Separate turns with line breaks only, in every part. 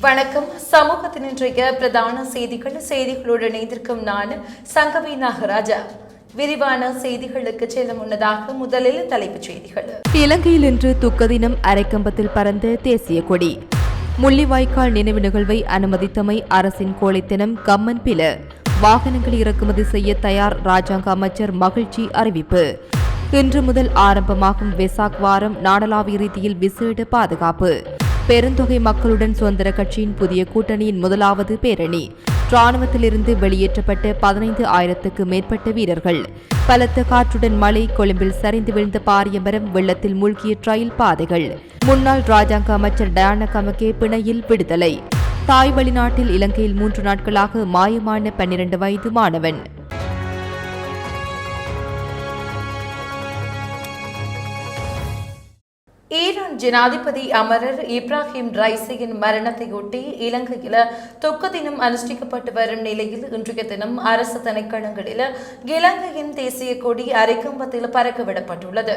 வணக்கம். சமூகத்தின் இன்றைய பிரதான செய்திகள். செய்திகளுடன் இணைந்திருக்கும் நான் சங்கவி நாகராஜா. விரிவான செய்திகளுக்கு செல்ல முன்னதாக முதலில் தலைப்புச் செய்திகள்.
இலங்கையில் இன்று துக்க தினம் அரைக்கம்பத்தில் பறந்த தேசிய கொடி. முள்ளிவாய்க்கால் நினைவு நிகழ்வை அனுமதித்தமை அரசின் கோழைத்தனம் கம்மன் பில. வாகனங்கள் இறக்குமதி செய்ய தயார் ராஜாங்க அமைச்சர் மகிழ்ச்சி அறிவிப்பு. இன்று முதல் ஆரம்பமாகும் வெசாக் வாரம் நாடளாவிய ரீதியில் விசேட பாதுகாப்பு. பெருந்தொகை மக்களுடன் சுதந்திர கட்சியின் புதிய கூட்டணியின் முதலாவது பேரணி. இராணுவத்திலிருந்து வெளியேற்றப்பட்ட பதினைந்து ஆயிரத்துக்கு மேற்பட்ட வீரர்கள். பலத்த காற்றுடன் மழை கொழும்பில் சரிந்து விழுந்த பாரிய மரம் வெள்ளத்தில் மூழ்கிய ரயில் பாதைகள். முன்னாள் ராஜாங்க அமைச்சர் டயானா கமகே பிணையில் விடுதலை. தாய் வெளிநாட்டில் இலங்கையில் மூன்று நாட்களாக மாயமான பன்னிரண்டு வயது மாணவன்.
ஈரான் ஜனாதிபதி அமரர் இப்ராஹிம் ரைசியின் மரணத்தையொட்டி இலங்கையில் துக்க தினம் அனுஷ்டிக்கப்பட்டு வரும் நிலையில் இன்றைய தினம் அரசு திணைக்களங்களில் இலங்கையின் தேசிய கொடி அரைக்கம்பத்தில் பறக்கவிடப்பட்டுள்ளது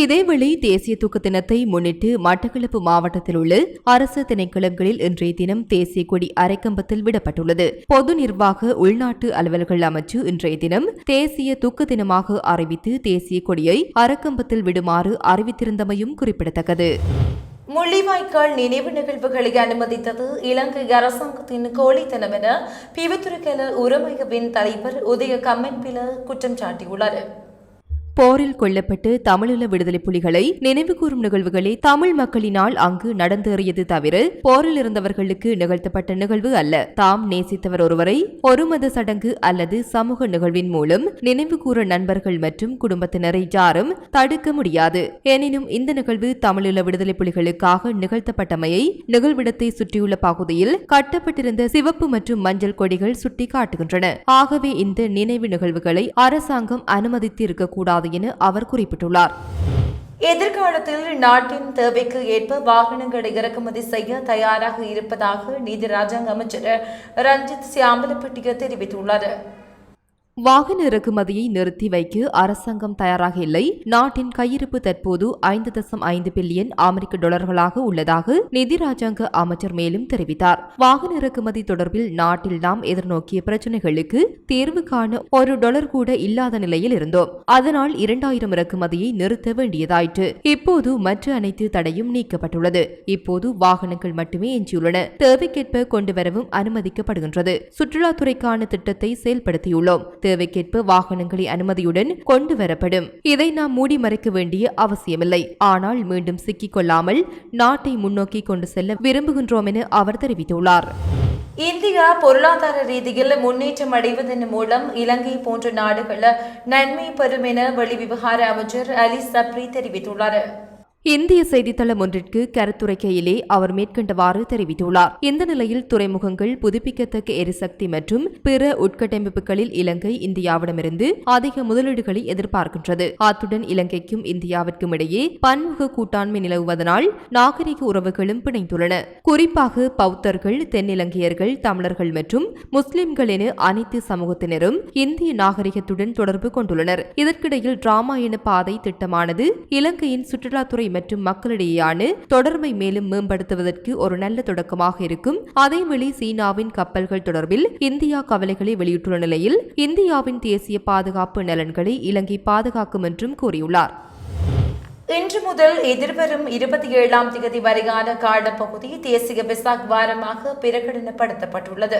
இதேவேளை தேசிய தூக்க தினத்தை முன்னிட்டு மட்டக்களப்பு மாவட்டத்தில் உள்ள அரசு திணைக்களங்களில் இன்றைய தினம் தேசிய கொடி அரைக்கம்பத்தில் விடப்பட்டுள்ளது. பொது நிர்வாக உள்நாட்டு அலுவல்கள் அமைச்சு இன்றைய தினம் தேசிய தூக்க தினமாக அறிவித்து தேசிய கொடியை அரைக்கம்பத்தில் விடுமாறு அறிவித்திருந்தமையும் குறிப்பிடத்தக்கது.
முள்ளிவாய்க்கால் நினைவு நிகழ்வுகளை அனுமதித்தது இலங்கை அரசாங்கத்தின் கோழித்தனம் என பிவித்துறைக்கல உரமையவின் தலைவர் உதய கம்மன்பில குற்றம் சாட்டியுள்ளார்.
போரில் கொல்லப்பட்டு தமிழீழ விடுதலை புலிகளை நினைவுகூரும் நிகழ்வுகளே தமிழ் மக்களினால் அங்கு நடந்தேறியது தவிர போரில் இருந்தவர்களுக்கு நிகழ்த்தப்பட்ட நிகழ்வு அல்ல. தாம் நேசித்தவர் ஒருவரை ஒரு மத சடங்கு அல்லது சமூக நிகழ்வின் மூலம் நினைவுகூர நண்பர்கள் மற்றும் குடும்பத்தினரை யாரும் தடுக்க முடியாது. எனினும் இந்த நிகழ்வு தமிழீழ விடுதலை புலிகளுக்காக நிகழ்த்தப்பட்டமையை நிகழ்விடத்தை சுற்றியுள்ள பகுதியில் கட்டப்பட்டிருந்த சிவப்பு மற்றும் மஞ்சள் கொடிகள் சுட்டி காட்டுகின்றன ஆகவே இந்த நினைவு நிகழ்வுகளை அரசாங்கம் அனுமதித்து இருக்கக்கூடாது என அவர் குறிப்பிட்டுள்ளார்.
எதிர்காலத்தில் நாட்டின் தேவைக்கு ஏற்ப வாகனங்களை இறக்குமதி செய்ய தயாராக இருப்பதாக நீதி ராஜாங்க அமைச்சர் ரஞ்சித் சியாமலப்பட்டிய தெரிவித்துள்ளார்.
வாகன இறக்குமதியை நிறுத்தி வைக்க அரசாங்கம் தயாராக இல்லை. நாட்டின் கையிருப்பு தற்போது ஐந்து தசம் ஐந்து பில்லியன் அமெரிக்க டாலர்களாக உள்ளதாக நிதி ராஜாங்க அமைச்சர் மேலும் தெரிவித்தார். வாகன இறக்குமதி தொடர்பில் நாட்டில் நாம் எதிர்நோக்கிய பிரச்சினைகளுக்கு தீர்வு காண ஒரு டாலர் கூட இல்லாத நிலையில் இருந்தோம். அதனால் இரண்டாயிரம் இறக்குமதியை நிறுத்த வேண்டியதாயிற்று. இப்போது மற்ற அனைத்து தடையும் நீக்கப்பட்டுள்ளது. இப்போது வாகனங்கள் மட்டுமே எஞ்சியுள்ளன. தேவைக்கேற்ப கொண்டு வரவும் அனுமதிக்கப்படுகின்றது. சுற்றுலாத்துறைக்கான திட்டத்தை செயல்படுத்தியுள்ளோம். தேவைக்கேற்ப வாகனங்களை அனுமதியுடன் கொண்டு வரப்படும் இதை நாம் மூடி மறைக்க வேண்டிய அவசியமில்லை. ஆனால் மீண்டும் சிக்கிக் கொள்ளாமல் நாட்டை முன்னோக்கி கொண்டு செல்ல விரும்புகின்றோம் என அவர் தெரிவித்துள்ளார்.
இந்தியா பொருளாதார ரீதியில் முன்னேற்றம் அடைவதன் மூலம் இலங்கை போன்ற நாடுகள் நன்மை பெறும் என வெளிவிவகார அமைச்சர் அலி சப்ரி தெரிவித்துள்ளார்.
இந்திய செய்தித்தளம் ஒன்றிற்கு கருத்துரைக்கையிலே அவர் மேற்கண்டவாறு தெரிவித்துள்ளார். இந்த நிலையில் துறைமுகங்கள் புதுப்பிக்கத்தக்க எரிசக்தி மற்றும் பிற உட்கட்டமைப்புகளில் இலங்கை இந்தியாவிடமிருந்து அதிக முதலீடுகளை எதிர்பார்க்கின்றது. அத்துடன் இலங்கைக்கும் இந்தியாவிற்கும் இடையே பன்முக கூட்டாண்மை நிலவுவதனால் நாகரிக உறவுகளும் பிணைந்துள்ளன. குறிப்பாக பௌத்தர்கள் தென்னிலங்கையர்கள் தமிழர்கள் மற்றும் முஸ்லிம்கள் என அனைத்து சமூகத்தினரும் இந்திய நாகரிகத்துடன் தொடர்பு கொண்டுள்ளனர். இதற்கிடையில் டிராமாயண பாதை திட்டமானது இலங்கையின் சுற்றுலாத்துறை மற்றும் மக்களிடையேயான தொடர்பை மேலும் மேம்படுத்துவதற்கு ஒரு நல்ல தொடக்கமாக இருக்கும். அதேவேளை சீனாவின் கப்பல்கள் தொடர்பில் இந்தியா கவலைகளை வெளியிட்டுள்ள நிலையில் இந்தியாவின் தேசிய பாதுகாப்பு நலன்களை இலங்கை பாதுகாக்கும் என்றும் கூறியுள்ளார்.
இன்று முதல் எதிர்வரும் இருபத்தி ஏழாம் தேதி வரையான காலப்பகுதி தேசிய விசாக் வாரமாக பிரகடனப்படுத்தப்பட்டுள்ளது.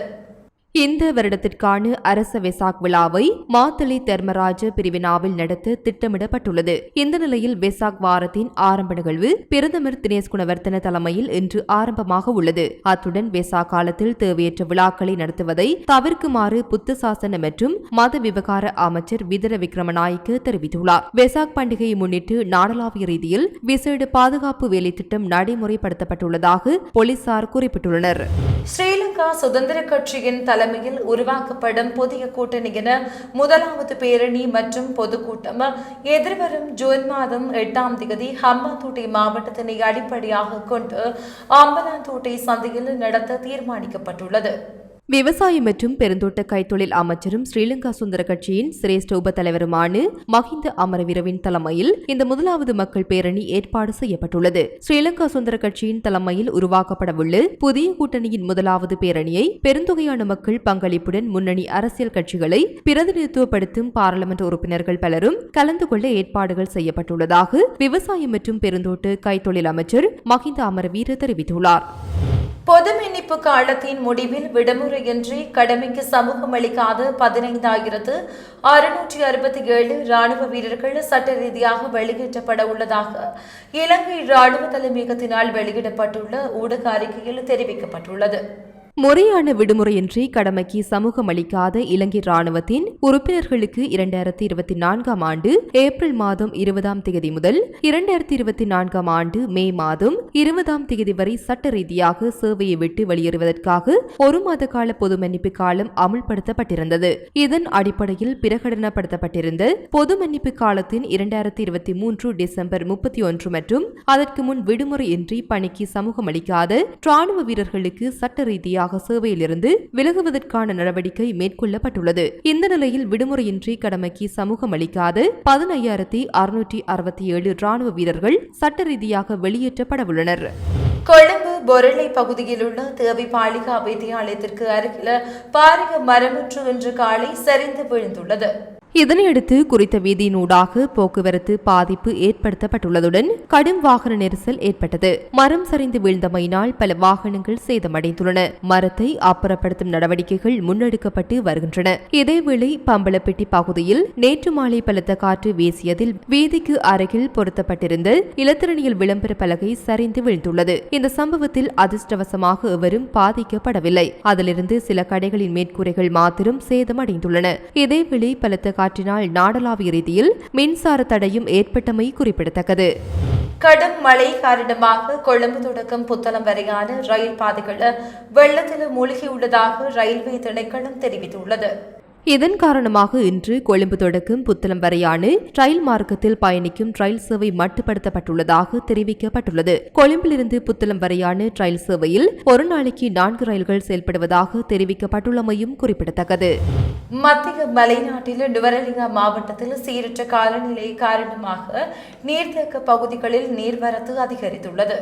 இந்த வருடத்திற்கான அரச வெசாக் விழாவை மாத்தளை தர்மராஜ பிரிவினாவில் நடத்த திட்டமிடப்பட்டுள்ளது. இந்த நிலையில் வெசாக் வாரத்தின் ஆரம்ப நிகழ்வு பிரதமர் தினேஷ் குணவர்த்தன தலைமையில் இன்று ஆரம்பமாக உள்ளது. அத்துடன் வெசாக் காலத்தில் தேவையற்ற விழாக்களை நடத்துவதை தவிர்க்குமாறு புத்த சாசன மற்றும் மத விவகார அமைச்சர் விதர விக்ரமநாயக்க தெரிவித்துள்ளார். வெசாக் பண்டிகையை முன்னிட்டு நாடளாவிய ரீதியில் விசேட பாதுகாப்பு வேலை திட்டம் நடைமுறைப்படுத்தப்பட்டுள்ளதாக போலீசார் குறிப்பிட்டுள்ளனர்.
ஸ்ரீலங்கா சுதந்திர கட்சியின் தலைமையில் உருவாக்கப்படும் புதிய கூட்டணி என முதலாவது பேரணி மற்றும் பொதுக்கூட்டம். எதிர்வரும் ஜூன் மாதம் எட்டாம் தேதி ஹம்பாந்தோட்டை மாவட்டத்தினை அடிப்படையாக கொண்டு அம்பலாந்தோட்டை சந்தையில் நடத்த தீர்மானிக்கப்பட்டுள்ளது.
விவசாய மற்றும் பெருந்தோட்ட கைத்தொழில் அமைச்சரும் ஸ்ரீலங்கா சுந்தர கட்சியின் சிரேஷ்ட உப தலைவருமான மஹிந்த அமரவீரவின் தலைமையில் இந்த முதலாவது மக்கள் பேரணி ஏற்பாடு செய்யப்பட்டுள்ளது. ஸ்ரீலங்கா சுந்தர கட்சியின் தலைமையில் உருவாக்கப்படவுள்ள புதிய கூட்டணியின் முதலாவது பேரணியை பெருந்தொகையான மக்கள் பங்களிப்புடன் முன்னணி அரசியல் கட்சிகளை பிரதிநிதித்துவப்படுத்தும் பாராளுமன்ற உறுப்பினர்கள் பலரும் கலந்து கொள்ள ஏற்பாடுகள் செய்யப்பட்டுள்ளதாக விவசாயம் மற்றும் பெருந்தோட்ட கைத்தொழில் அமைச்சர் மஹிந்த அமரவீர தெரிவித்துள்ளார்.
பொது மன்னிப்பு காலத்தின் முடிவில் விடுமுறையின்றி கடமைக்கு சமூகம் அளிக்காத பதினைந்தாயிரத்து அறுநூற்றி அறுபத்தி ஏழு ராணுவ வீரர்கள் சட்ட ரீதியாக வெளியேற்றப்பட உள்ளதாக இலங்கை ராணுவ தலைமையகத்தினால் வெளியிடப்பட்டுள்ள ஊடக அறிக்கையில் தெரிவிக்கப்பட்டுள்ளது.
முறையான விடுமுறையின்றி கடமைக்கு சமூகம் அளிக்காத இலங்கை ராணுவத்தின் உறுப்பினர்களுக்கு இரண்டாயிரத்தி இருபத்தி நான்காம் ஆண்டு ஏப்ரல் மாதம் இருபதாம் தேதி முதல் இரண்டாயிரத்தி இருபத்தி நான்காம் ஆண்டு மே மாதம் இருபதாம் தேதி வரை சட்ட ரீதியாக சேவையை விட்டு வெளியேறுவதற்காக ஒரு மாத கால பொது மன்னிப்பு காலம் அமுல்படுத்தப்பட்டிருந்தது. இதன் அடிப்படையில் பிரகடனப்படுத்தப்பட்டிருந்த பொது மன்னிப்பு காலத்தின் இரண்டாயிரத்தி இருபத்தி மூன்று டிசம்பர் முப்பத்தி ஒன்று மற்றும் அதற்கு முன் விடுமுறையின்றி பணிக்கு சமூகம் அளிக்காத ராணுவ வீரர்களுக்கு சட்ட ரீதியாக சேவையிலிருந்து விலகுவதற்கான நடவடிக்கை மேற்கொள்ளப்பட்டுள்ளது. இந்த நிலையில் விடுமுறையின்றி கடமைக்கு சமூகம் அளிக்காத. பதினையாயிரத்தி அறுநூற்றி அறுபத்தி ஏழு ராணுவ வீரர்கள் சட்ட ரீதியாக வெளியேற்றப்படவுள்ளனர்
கொழும்பு பொருளை பகுதியில் உள்ள தேவி பாலிகா வித்தியாலயத்திற்கு அருகில் பாரிய மரமுற்று இன்று காலை சரிந்து விழுந்துள்ளது.
இதனையடுத்து குறித்த வீதியினூடாக போக்குவரத்து பாதிப்பு ஏற்படுத்தப்பட்டுள்ளதுடன் கடும் வாகன நெரிசல் ஏற்பட்டது. மரம் சரிந்து வீழ்ந்தமையினால் பல வாகனங்கள் சேதமடைந்துள்ளன. மரத்தை அப்புறப்படுத்தும் நடவடிக்கைகள் முன்னெடுக்கப்பட்டு வருகின்றன. இதேவேளை பம்பளப்பட்டி பகுதியில் நேற்று மாலை பலத்த காற்று வீசியதில் வீதிக்கு அருகில் பொருத்தப்பட்டிருந்த இலத்திரணியில் விளம்பர பலகை சரிந்து வீழ்ந்துள்ளது. இந்த சம்பவத்தில் அதிர்ஷ்டவசமாக எவரும் பாதிக்கப்படவில்லை. அதிலிருந்து சில கடைகளின் மேற்கூரைகள் மாத்திரம் சேதமடைந்துள்ளன. இதேவேளை பலத்த காற்றினால் நாடளாவிய ரீதியில் மின்சார தடையும் ஏற்பட்டமை குறிப்பிடத்தக்கது.
கடும் மழை காரணமாக கொழும்பு தொடக்கம் புத்தளம் வரையான ரயில் பாதைகள் வெள்ளத்தில் மூழ்கியுள்ளதாக ரயில்வே திணைக்களம் தெரிவித்துள்ளது.
இதன் காரணமாக இன்று கொழும்பு தொடக்கும் புத்தளம் வரையான ரயில் மார்க்கத்தில் பயணிக்கும் ரயில் சேவை மட்டுப்படுத்தப்பட்டுள்ளதாக தெரிவிக்கப்பட்டுள்ளது. கொழும்பிலிருந்து புத்தளம் வரையான ரயில் சேவையில் ஒரு நாளைக்கு நான்கு ரயில்கள் செயல்படுவதாக தெரிவிக்கப்பட்டுள்ளமையும் குறிப்பிடத்தக்கது.
மத்திய மலைநாட்டில் நுவரலிங்கா மாவட்டத்தில் சீரற்ற காலநிலை காரணமாக நீர்த்தேக்க பகுதிகளில் நீர்வரத்து அதிகரித்துள்ளது.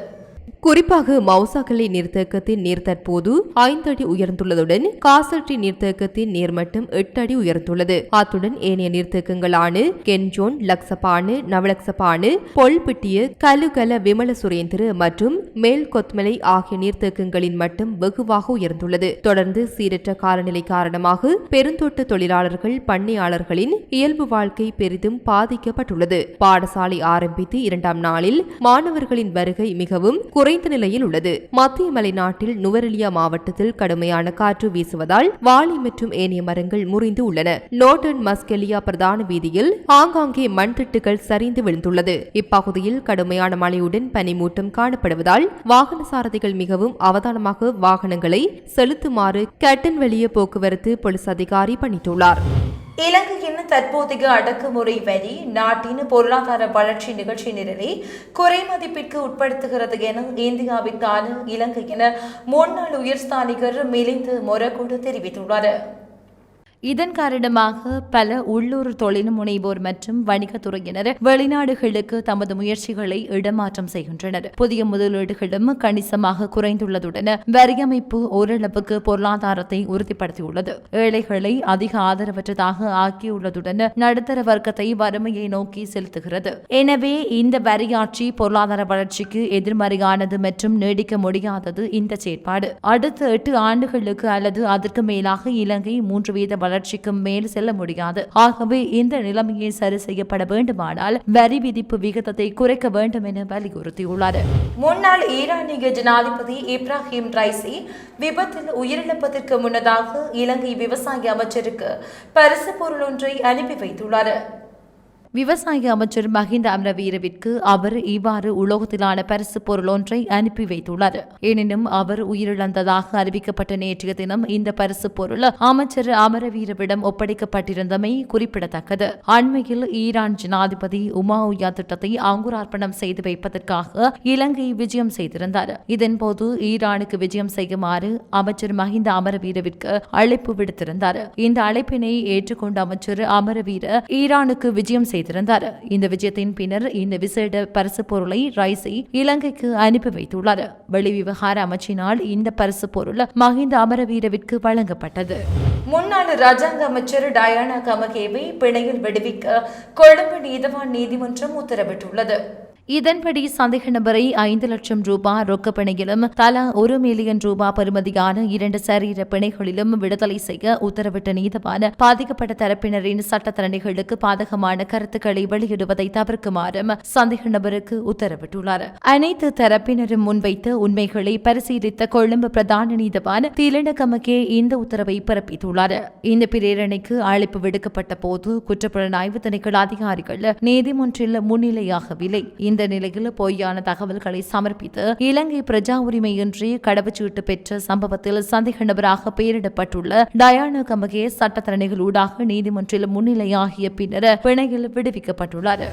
குறிப்பாக மவுசாக்கலை நீர்த்தேக்கத்தின் நீர் தற்போது ஐந்து அடி உயர்ந்துள்ளதுடன் காசட்டி நீர்த்தேக்கத்தின் நீர்மட்டம் எட்டு அடி உயர்ந்துள்ளது. அத்துடன் ஏனைய நீர்த்தேக்கங்களான கென்ஜோன் லக்சபானு நவலக்சபானு பொல்பிட்டிய கலுகல விமல சுரேந்திர மற்றும் மேல் கொத்மலை ஆகிய நீர்த்தேக்கங்களின் மட்டம் வெகுவாக உயர்ந்துள்ளது. தொடர்ந்து சீரற்ற காலநிலை காரணமாக பெருந்தோட்ட தொழிலாளர்கள் பண்ணையாளர்களின் இயல்பு வாழ்க்கை பெரிதும் பாதிக்கப்பட்டுள்ளது. பாடசாலை ஆரம்பித்து இரண்டாம் நாளில் மாணவர்களின் வருகை மிகவும் குறைந்த நிலையில் உள்ளது. மத்திய மலைநாட்டில் நுவரெலியா மாவட்டத்தில் கடுமையான காற்று வீசுவதால் வாழை மற்றும் ஏனைய மரங்கள் முறிந்து உள்ளன. நோர்டன் மஸ்கெலியா பிரதான வீதியில் ஆங்காங்கே மண்திட்டுகள் சரிந்து விழுந்துள்ளது. இப்பகுதியில் கடுமையான மழையுடன் பனிமூட்டம் காணப்படுவதால் வாகன சாரதிகள் மிகவும் அவதானமாக வாகனங்களை செலுத்துமாறு கேட்டன் வெளிய போக்குவரத்து போலீஸ் அதிகாரி பணித்துள்ளார்.
இலங்கையின் தற்போதைய அடக்குமுறை வரி நாட்டின் பொருளாதார வளர்ச்சி நிகழ்ச்சி நிரலை குறைமதிப்பிற்கு உட்படுத்துகிறது என இந்தியாவிற்கான இலங்கையின் முன்னாள் உயர்ஸ்தானிகர் மிலிந்து மொரகோடு தெரிவித்துள்ளார். இதன் காரணமாக பல உள்ளூர் தொழில் முனைவோர் மற்றும் வணிகத்துறையினர் வெளிநாடுகளுக்கு தமது முயற்சிகளை இடமாற்றம் செய்கின்றனர். புதிய முதலீடுகளும் கணிசமாக குறைந்துள்ளதுடன் வரியமைப்பு ஓரளவுக்கு பொருளாதாரத்தை உறுதிப்படுத்தியுள்ளது. ஏழைகளை அதிக ஆதரவற்றதாக ஆக்கியுள்ளதுடன் நடுத்தர வர்க்கத்தை வறுமையை நோக்கி செலுத்துகிறது. எனவே இந்த வரியாட்சி பொருளாதார வளர்ச்சிக்கு எதிர்மறையானது மற்றும் நீடிக்க முடியாதது இந்த செயற்பாடு. அடுத்த எட்டு ஆண்டுகளுக்கு அல்லது அதற்கு மேலாக இலங்கை மூன்று வீத வளர்ச்சிக்கு மேல் செல்ல முடியாது. ஆகவே இந்த நிலைமையை சரி செய்யப்பட வேண்டுமானால் வரி விதிப்பு விகிதத்தை குறைக்க வேண்டும் என வலியுறுத்தியுள்ளார். முன்னாள் ஈரானிய ஜனாதிபதி இப்ராஹிம் ரைசி விபத்தில் உயிரிழப்பதற்கு முன்னதாக இலங்கை விவசாய அமைச்சருக்கு பரிசு பொருள் ஒன்றை அனுப்பி வைத்துள்ளார். விவசாய அமைச்சர் மஹிந்த அமரவீரவிற்கு அவர் இவ்வாறு உலோகத்திலான பரிசு பொருள் ஒன்றை அனுப்பி வைத்துள்ளார். எனினும் அவர் உயிரிழந்ததாக அறிவிக்கப்பட்ட நேற்றைய தினம் இந்த பரிசு பொருள் அமைச்சர் அமரவீரவிடம் ஒப்படைக்கப்பட்டிருந்தமை குறிப்பிடத்தக்கது. அண்மையில் ஈரான் ஜனாதிபதி உமா உயா திட்டத்தை அங்குரார்ப்பணம் செய்து வைப்பதற்காக இலங்கை விஜயம் செய்திருந்தார். இதன்போது ஈரானுக்கு விஜயம் செய்யுமாறு அமைச்சர் மஹிந்த அமரவீரவிற்கு அழைப்பு விடுத்திருந்தார். இந்த அழைப்பினை ஏற்றுக்கொண்ட அமைச்சர் அமரவீர ஈரானுக்கு விஜயம் செய்திருந்தார். இந்த விஜயத்தின் பின்னர் இந்த விசேட பரிசு பொருளை ரைசி இலங்கைக்கு அனுப்பி வைத்துள்ளார். வெளிவிவகார அமைச்சினால் இந்த பரிசு பொருள் மஹிந்த அமரவீரவிற்கு வழங்கப்பட்டது. முன்னாள் ராஜாங்க அமைச்சர் டயானா கமகேவை பிணையில் விடுவிக்க கொழும்பு நீதவான் நீதிமன்றம் உத்தரவிட்டுள்ளது. இதன்படி சந்தேக நபரை ஐந்து லட்சம் ரூபாய் ரொக்கப்பணையிலும் தலா ஒரு மில்லியன் ரூபாய் பெறுமதியான இரண்டு சரீர பிணைகளிலும் விடுதலை செய்ய உத்தரவிட்ட நீதவான பாதிக்கப்பட்ட தரப்பினரின் சட்டத்தரணிகளுக்கு பாதகமான கருத்துக்களை வெளியிடுவதை தவிர்க்குமாறும் சந்தேக நபருக்கு உத்தரவிட்டுள்ளார். அனைத்து தரப்பினரும் முன்வைத்த உண்மைகளை பரிசீலித்த கொழும்பு பிரதான நீதவான் திலனகமகே இந்த உத்தரவை பிறப்பித்துள்ளார். இந்த பிரேரணைக்கு அழைப்பு விடுக்கப்பட்ட போது குற்றப்புலனாய்வு திணைக்கள அதிகாரிகள் நீதிமன்றில் முன்னிலையாகவில்லை. இந்த நிலையில் பொய்யான தகவல்களை சமர்ப்பித்து இலங்கை பிரஜா உரிமையின்றி கடவுச்சீட்டு பெற்ற சம்பவத்தில் சந்தேக நபராக பெயரிடப்பட்டுள்ள டயானா கமகே சட்டத்தரணிகளூடாக நீதிமன்றில் முன்னிலையாகிய பின்னர் பிணையில் விடுவிக்கப்பட்டுள்ளார்.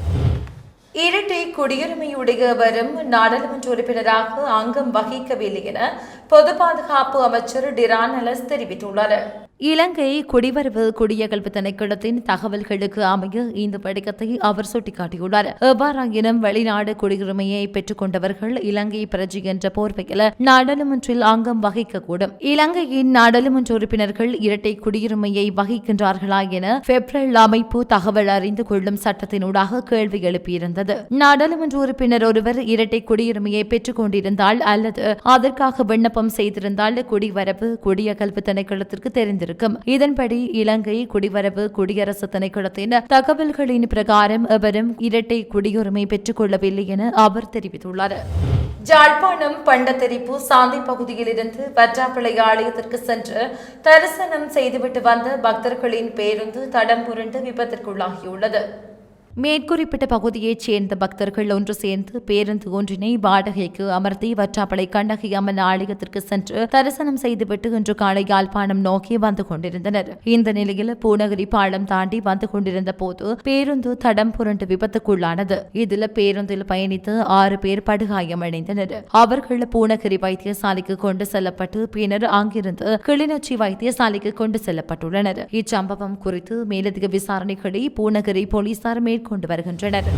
இரட்டை குடியுரிமையுடைய வரும் நாடாளுமன்ற உறுப்பினராக அங்கம் வகிக்கவில்லை என பொது பாதுகாப்பு அமைச்சர் டிரான் அலஸ் தெரிவித்துள்ளார். இலங்கை குடிவரவு குடியகல்வு திணைக்களத்தின் தகவல்களுக்கு அமைய இந்த படிக்கத்தை அவர் சுட்டிக்காட்டியுள்ளார். எவ்வாறாயினும் வெளிநாடு குடியுரிமையை பெற்றுக் கொண்டவர்கள் இலங்கை பிரஜை என்ற போர்வையில் நாடாளுமன்றில் அங்கம் வகிக்கக்கூடும். இலங்கையின் நாடாளுமன்ற உறுப்பினர்கள் இரட்டை குடியுரிமையை வகிக்கின்றார்களா என பெப்ரல் அமைப்பு தகவல் அறிந்து கொள்ளும் சட்டத்தினூடாக கேள்வி எழுப்பியிருந்தது. நாடாளுமன்ற உறுப்பினர் ஒருவர் இரட்டை குடியுரிமையை பெற்றுக் கொண்டிருந்தால் அல்லது அதற்காக விண்ணப்பம் செய்திருந்தால் குடிவரவு குடியகல்வு திணைக்களத்திற்கு தெரிந்திருக்கும் இதன்படி இலங்கை குடிவரவு குடியரசு திணைக்களத்தின் தகவல்களின் பிரகாரம் எவரும் இரட்டை குடியுரிமை பெற்றுக் கொள்ளவில்லை என அவர் தெரிவித்துள்ளார். ஜாழ்ப்பாணம் பண்டத்தெரிப்பு சாந்தி பகுதியிலிருந்து வற்றாப்பிள்ளை ஆலயத்திற்கு சென்று தரிசனம் செய்துவிட்டு வந்த பக்தர்களின் பேருந்து தடம் புரண்டு விபத்திற்குள்ளாகியுள்ளது. மேற்குறிப்பிட்ட பகுதியைச் சேர்ந்த பக்தர்கள் ஒன்று சேர்ந்து பேருந்து ஒன்றினை வாடகைக்கு அமர்த்தி வற்றாப்பளை கண்ணகி அம்மன் ஆலயத்திற்கு சென்று தரிசனம் செய்துவிட்டு இன்று காலை யாழ்ப்பாணம் நோக்கி வந்து கொண்டிருந்தனர். இந்த நிலையில் பூநகரி பாலம் தாண்டி வந்து கொண்டிருந்த போது பேருந்து தடம் புரண்டு விபத்துக்குள்ளானது. இதில் பேருந்தில் பயணித்து ஆறு பேர் படுகாயமடைந்தனர் அவர்கள் பூநகரி வைத்தியசாலைக்கு கொண்டு செல்லப்பட்டு பின்னர் அங்கிருந்து கிளிநொச்சி வைத்தியசாலைக்கு கொண்டு செல்லப்பட்டுள்ளனர். இச்சம்பவம் குறித்து மேலதிக விசாரணைகளை பூநகரி போலீசார் மேற்கொண்டு வருகின்றனர்.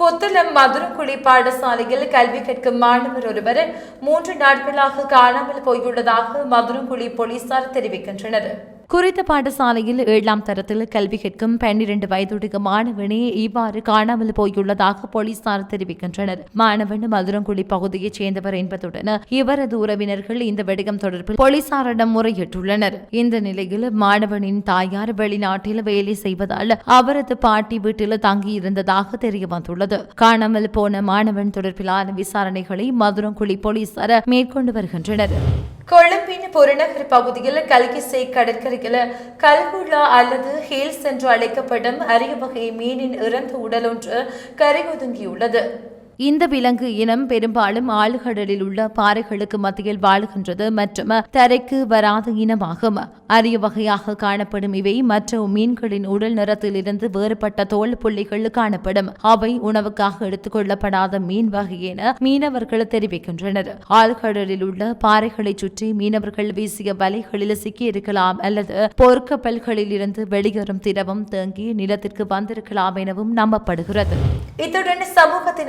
புத்தளம் மதுரக்குழி பாடசாலையில் கல்வி கற்கும் மாணவர் ஒருவர் மூன்று நாட்களாக காணாமல் போயுள்ளதாக மதுரங்குழி போலீசார் தெரிவிக்கின்றனர். குறித்த பாடசாலையில் ஏழாம் தரத்தில் கல்வி கேட்கும் பன்னிரண்டு வயதுடைய மாணவனே இவ்வாறு காணாமல் போயுள்ளதாக போலீசார் தெரிவிக்கின்றனர். மாணவன் மதுரங்குடி பகுதியைச் சேர்ந்தவர் என்பதுடன் இவரது உறவினர்கள் இந்த வெடிகம் தொடர்பில் போலீசாரிடம் முறையிட்டுள்ளனர். இந்த நிலையில் மாணவனின் தாயார் வெளிநாட்டில் வேலை செய்வதால் அவரது பாட்டி வீட்டில் தங்கியிருந்ததாக தெரிய வந்துள்ளது காணாமல் போன மாணவன் தொடர்பிலான விசாரணைகளை மதுரங்குடி போலீசார் மேற்கொண்டு வருகின்றனர். கொழும்பின் புறநகர் பகுதியில் கல்கிசை கடற்கரையில் கல்குள்ளா அல்லது ஹீல்ஸ் என்று அழைக்கப்படும் அரிய வகை மீனின் இறந்த உடல் ஒன்று கரையொதுங்கியுள்ளது. இந்த விலங்கு இனம் பெரும்பாலும் ஆழ்கடலில் உள்ள பாறைகளுக்கு மத்தியில் வாழ்கின்றது மற்றும் தரைக்கு வராத இனமாகும். அரிய வகையாக காணப்படும் இவை மற்ற மீன்களின் உடல் நிறத்திலிருந்து வேறுபட்ட தோல் புள்ளிகள் காணப்படும். அவை உணவுக்காக எடுத்துக்கொள்ளப்படாத மீன் வகை என மீனவர்கள் தெரிவிக்கின்றனர். ஆழ்கடலில் உள்ள பாறைகளை சுற்றி மீனவர்கள் வீசிய வலைகளில் சிக்கியிருக்கலாம் அல்லது போர்க்கப்பல்களில் இருந்து வெளியேறும் திரவம் தேங்கி நிலத்திற்கு வந்திருக்கலாம் எனவும் நம்பப்படுகிறது. இத்துடன் சமூகத்தின்